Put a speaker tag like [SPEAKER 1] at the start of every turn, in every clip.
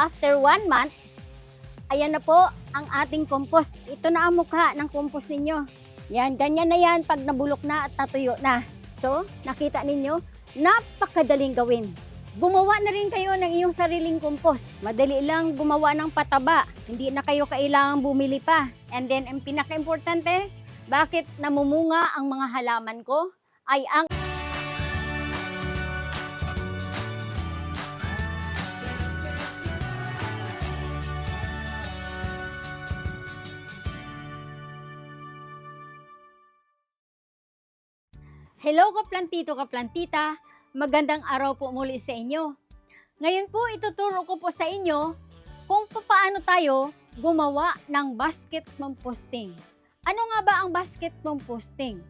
[SPEAKER 1] after one month, ayan na po ang ating compost. Ito na ang mukha ng compost ninyo. Yan, ganyan na yan pag nabulok na at natuyo na. So, nakita ninyo, napakadaling gawin. Gumawa na rin kayo ng iyong sariling compost. Madali lang gumawa ng pataba. Hindi na kayo kailangang bumili pa. And then, ang pinaka-importante, bakit namumunga ang mga halaman ko ay ang Hello kaplantito kaplantita, magandang araw po muli sa inyo. Ngayon po ituturo ko po sa inyo kung paano tayo gumawa ng basket composting. Ano nga ba ang basket composting?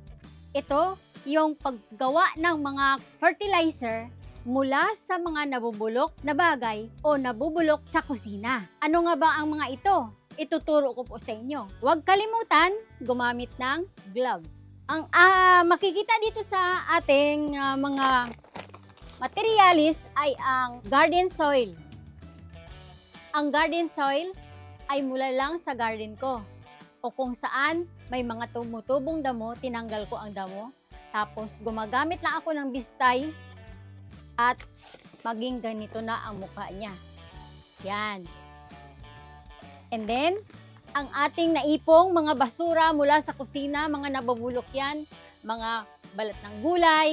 [SPEAKER 1] Ito yung paggawa ng mga fertilizer mula sa mga nabubulok na bagay o nabubulok sa kusina. Ano nga ba ang mga ito? Ituturo ko po sa inyo. Huwag kalimutan gumamit ng gloves. Ang ah, makikita dito sa ating ah, mga materialis ay ang garden soil. Ang garden soil ay mula lang sa garden ko. O kung saan may mga tumutubong damo, tinanggal ko ang damo. Tapos gumagamit lang ako ng bistay at maging ganito na ang mukha niya. Yan. And then, ang ating naipong mga basura mula sa kusina, mga nabubulok yan, mga balat ng gulay,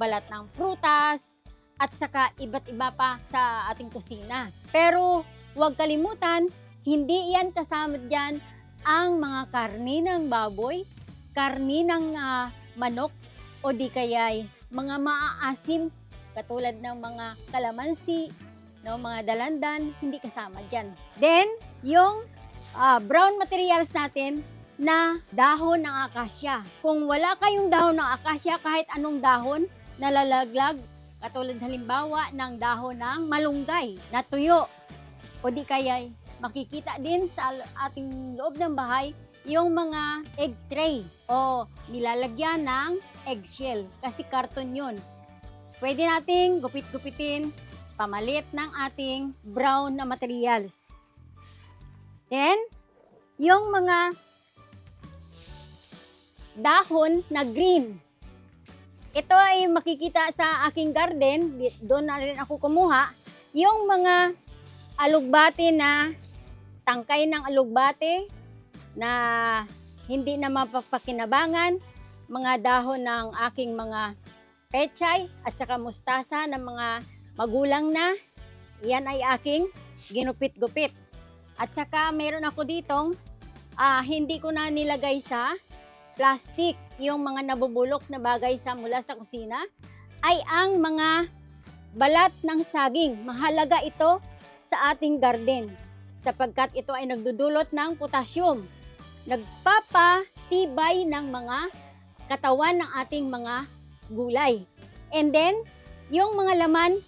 [SPEAKER 1] balat ng prutas, at saka iba't iba pa sa ating kusina. Pero huwag kalimutan, hindi yan kasama dyan ang mga karni ng baboy, karni ng ah, manok, o di kaya'y mga maaasim katulad ng mga kalamansi, no, mga dalandan, hindi kasama dyan. Then, yung ah, brown materials natin na dahon ng akasya. Kung wala kayong dahon ng akasya, kahit anong dahon, nalalaglag, katulad halimbawa ng dahon ng malunggay na tuyo, o di kaya makikita din sa ating loob ng bahay yung mga egg tray o nilalagyan ng eggshell kasi karton yun. Pwede nating gupit-gupitin pamalit ng ating brown na materials. Then, yung mga dahon na green. Ito ay makikita sa aking garden, doon na rin ako kumuha, yung mga alugbate na tangkay ng alugbate na hindi na mapapakinabangan, mga dahon ng aking mga pechay at saka mustasa ng mga magulang na. Yan ay aking ginupit-gupit. At saka meron ako ditong ah, hindi ko na nilagay sa plastic yung mga nabubulok na bagay sa mula sa kusina ay ang mga balat ng saging. Mahalaga ito sa ating garden sapagkat ito ay nagdudulot ng potassium. Nagpapatibay ng mga katawan ng ating mga gulay. And then, yung mga laman,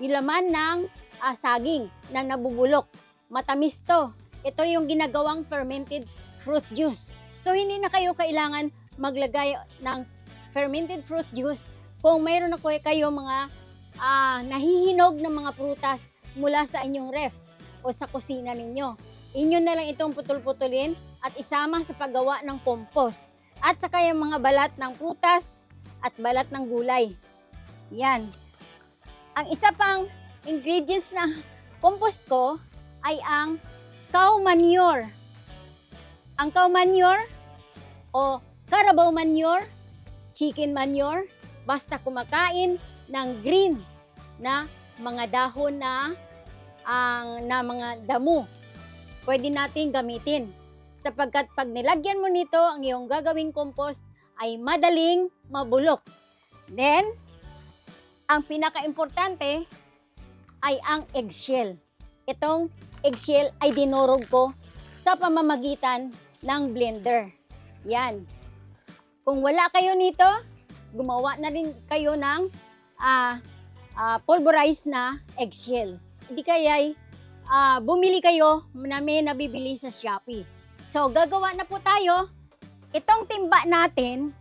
[SPEAKER 1] yung laman ng ah, saging na nabubulok. Matamis to. Ito yung ginagawang fermented fruit juice. So, hindi na kayo kailangan maglagay ng fermented fruit juice kung mayroon na kayo- kayo mga ah, nahihinog ng mga prutas mula sa inyong ref o sa kusina ninyo. Inyo na lang itong putol-putulin at isama sa paggawa ng compost. At saka yung mga balat ng prutas at balat ng gulay. Yan. Ang isa pang ingredients ng compost ko ay ang cow manure. Ang cow manure o carabao manure, chicken manure, basta kumakain ng green na mga dahon na ang na mga damo. Pwede nating gamitin sapagkat pag nilagyan mo nito ang iyong gagawing compost ay madaling mabulok. Then, ang pinaka-importante ay ang eggshell. Itong eggshell ay dinurog ko sa pamamagitan ng blender. Yan. Kung wala kayo nito, gumawa na rin kayo ng ah, ah, pulverized na eggshell. Hindi kaya ah, bumili kayo na may nabibili sa Shopee. So, gagawa na po tayo. Itong timba natin,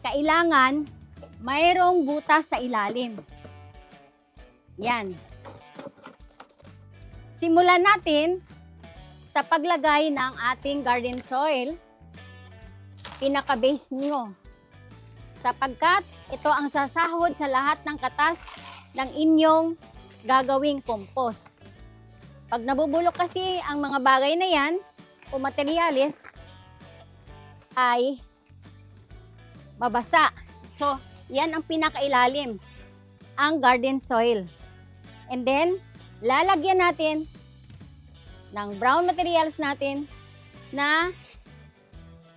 [SPEAKER 1] kailangan mayroong butas sa ilalim. Yan. Simulan natin sa paglagay ng ating garden soil, pinaka-base nyo. Sapagkat ito ang sasahod sa lahat ng katas ng inyong gagawing compost. Pag nabubulok kasi ang mga bagay na yan, o materyales, ay babasa. So, yan ang pinakailalim, ang garden soil. And then, lalagyan natin ng brown materials natin na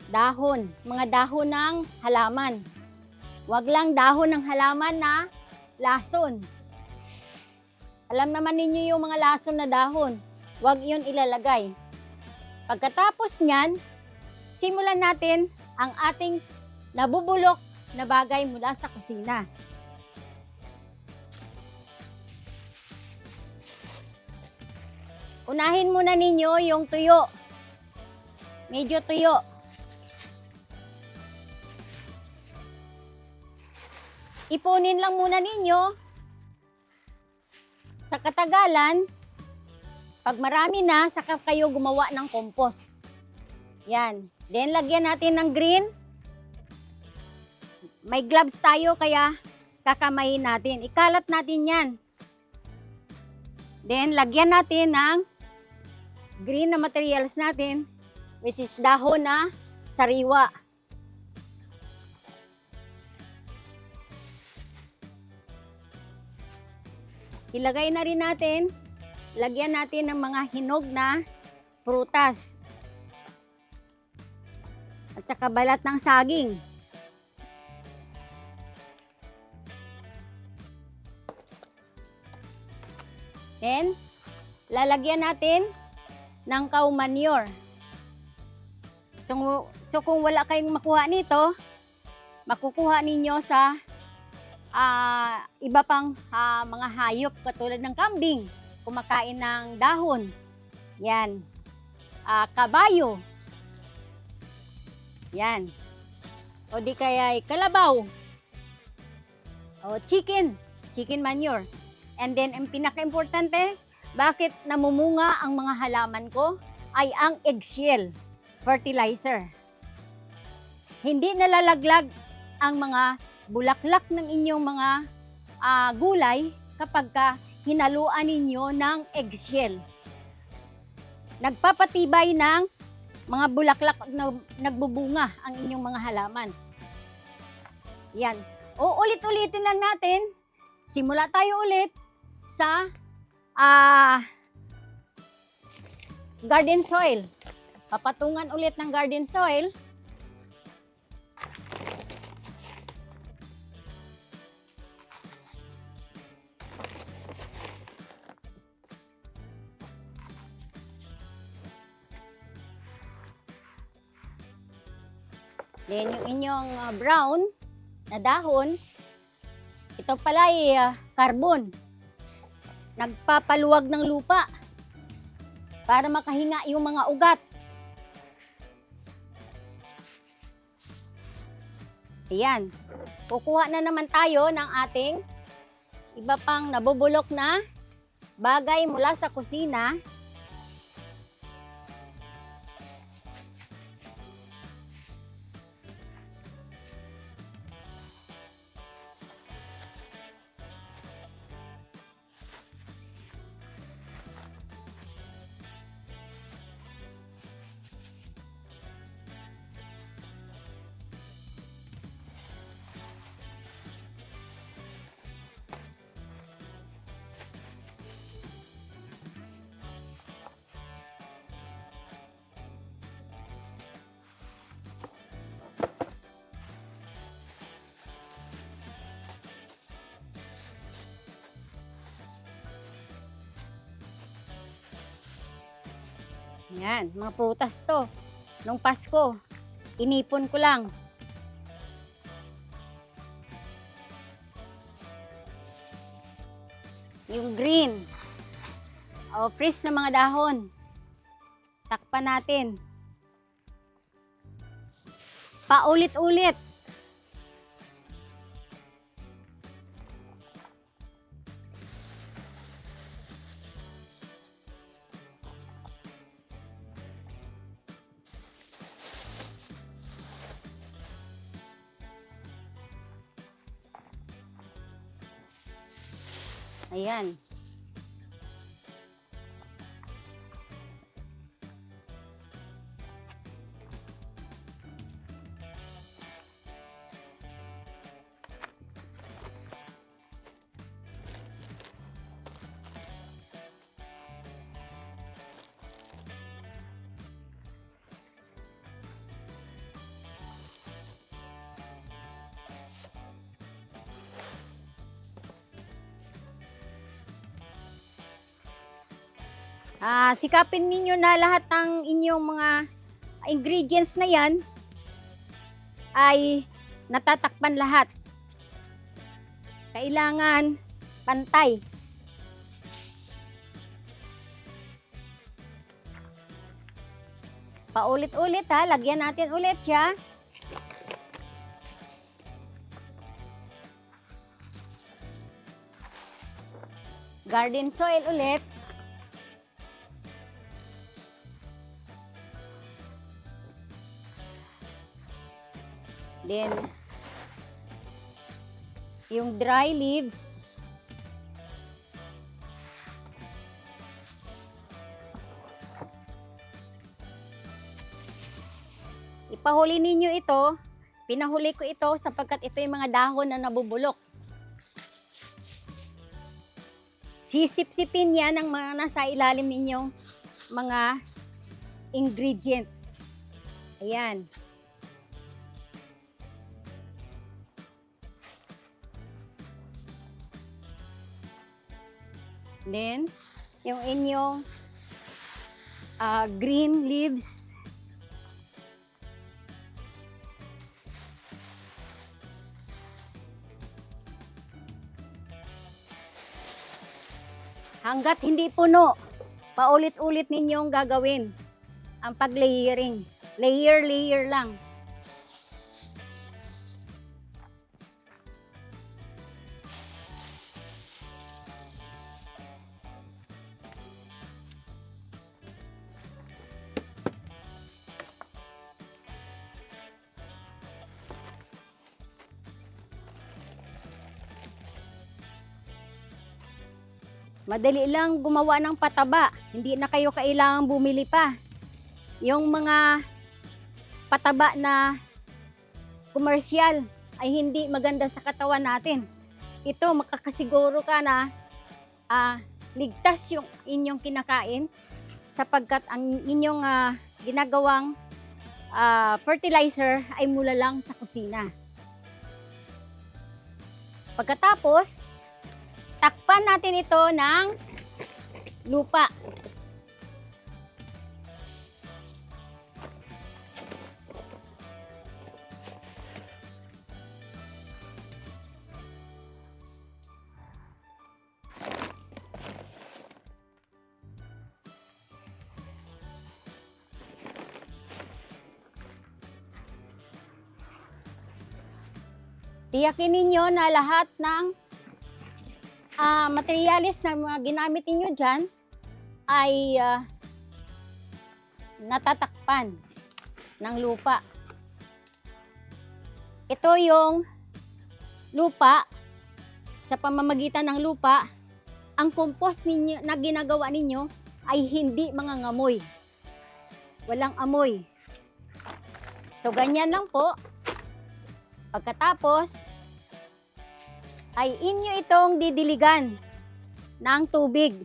[SPEAKER 1] dahon, mga dahon ng halaman. Huwag lang dahon ng halaman na lason. Alam naman ninyo yung mga lason na dahon. Huwag yun ilalagay. Pagkatapos niyan, simulan natin ang ating nabubulok na bagay mula sa kusina. Unahin muna ninyo yung tuyo. Medyo tuyo. Ipunin lang muna ninyo sa katagalan, pag marami na, saka kayo gumawa ng compost. Yan. Then, lagyan natin ng green. May gloves tayo, kaya kakamayin natin. Ikalat natin yan. Then, lagyan natin ng green na materials natin, which is dahon na sariwa. Ilagay na rin natin, lagyan natin ng mga hinog na prutas. At saka balat ng saging. Then, lalagyan natin ng cow manure. So, so kung wala kayong makuha nito, makukuha ninyo sa ah, iba pang ah, mga hayop katulad ng kambing, kumakain ng dahon. Yan. Ah, kabayo. Yan. O di kaya ay kalabaw. O chicken. Chicken manure. And then, ang pinaka-importante, bakit namumunga ang mga halaman ko ay ang eggshell fertilizer. Hindi nalalaglag ang mga bulaklak ng inyong mga ah, gulay kapag ka hinaluan ninyo ng eggshell. Nagpapatibay ng mga bulaklak na nagbubunga ang inyong mga halaman. Yan. O ulit-ulitin lang natin. Simula tayo ulit sa ah garden soil. Papatungan ulit ng garden soil. Then yung inyong ah, brown na dahon, ito pala ay ah, carbon. Nagpapaluwag ng lupa para makahinga yung mga ugat. Ayan. Kukuha na naman tayo ng ating iba pang nabubulok na bagay mula sa kusina. Yan, mga prutas to. Nung Pasko, inipon ko lang. Yung green. O, fresh na mga dahon. Takpan natin. Paulit-ulit. Ayan. Ah, sikapin ninyo na lahat ng inyong mga ingredients na yan ay natatakpan lahat. Kailangan pantay. Paulit-ulit ha, lagyan natin ulit siya. Garden soil ulit. Then, yung dry leaves, ipahuli ninyo ito. Pinahuli ko ito sapagkat ito yung mga dahon na nabubulok. Sisip-sipin yan ang mga nasa ilalim ninyong mga ingredients. Ayan. Then, yung inyong ah, green leaves. Hanggat hindi puno, paulit-ulit ninyong gagawin ang pag-layering. Layer, layer lang. Madali lang gumawa ng pataba. Hindi na kayo kailangang bumili pa. Yung mga pataba na komersyal ay hindi maganda sa katawan natin. Ito, makakasiguro ka na ah, ligtas yung inyong kinakain sapagkat ang inyong ah, ginagawang ah, fertilizer ay mula lang sa kusina. Pagkatapos, takpan natin ito ng lupa. Tiyakin ninyo na lahat ng ah materialis na mga ginamit ninyo dyan ay ah, natatakpan ng lupa. Ito yung lupa. Sa pamamagitan ng lupa, ang compost ninyo, na ginagawa ninyo ay hindi mga ngamoy. Walang amoy. So, ganyan lang po. Pagkatapos, ay inyo itong didiligan ng tubig.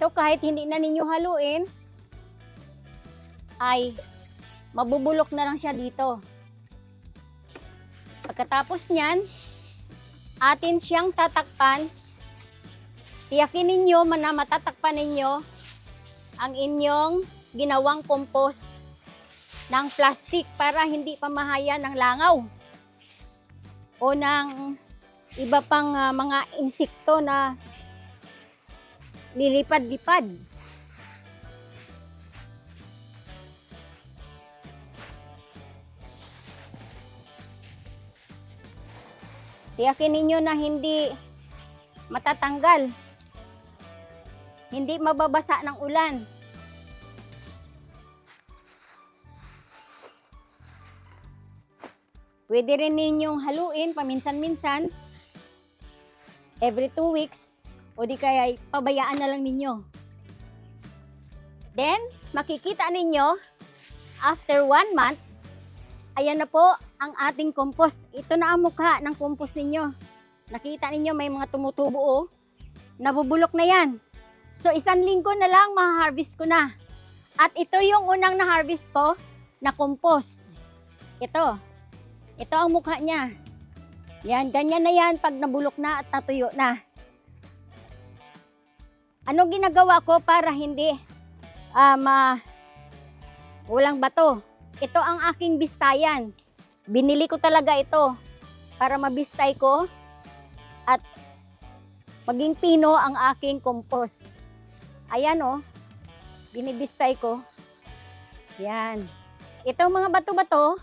[SPEAKER 1] Ito kahit hindi na ninyo haluin, ay mabubulok na lang siya dito. Pagkatapos niyan, atin siyang tatakpan Tiyakin ninyo na matatakpan ninyo ang inyong ginawang compost ng plastic para hindi pamahaya ng langaw o ng iba pang ah, mga insekto na lilipad-lipad. Tiyakin ninyo na hindi matatanggal hindi mababasa ng ulan. Pwede rin ninyong haluin paminsan-minsan, every two weeks, o di kaya pabayaan na lang ninyo. Then, makikita ninyo, after one month, ayan na po ang ating compost. Ito na ang mukha ng compost ninyo. Nakita ninyo may mga tumutubo oh. Nabubulok na yan. So, isang linggo na lang, ma-harvest ko na. At ito yung unang na-harvest ko na compost. Ito. Ito ang mukha niya. Yan, ganyan na yan pag nabulok na at natuyo na. Ano ginagawa ko para hindi ah, ma walang bato? Ito ang aking bistayan. Binili ko talaga ito para mabistay ko at maging pino ang aking compost. Ayan oh, binibistay ko. Yan. Itong mga bato-bato,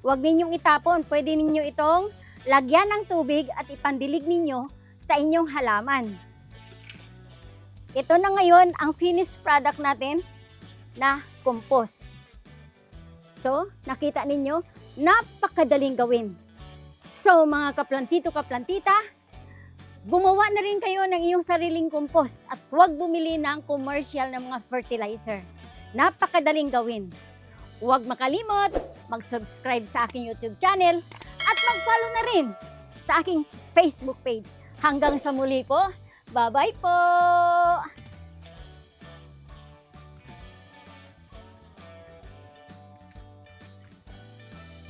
[SPEAKER 1] huwag ninyong itapon. Pwede ninyo itong lagyan ng tubig at ipandilig ninyo sa inyong halaman. Ito na ngayon ang finished product natin na compost. So, nakita ninyo, napakadaling gawin. So, mga kaplantito, kaplantita, gumawa na rin kayo ng iyong sariling compost at huwag bumili ng commercial na mga fertilizer. Napakadaling gawin. Huwag makalimot, mag-subscribe sa aking YouTube channel at mag-follow na rin sa aking Facebook page. Hanggang sa muli po, bye-bye po!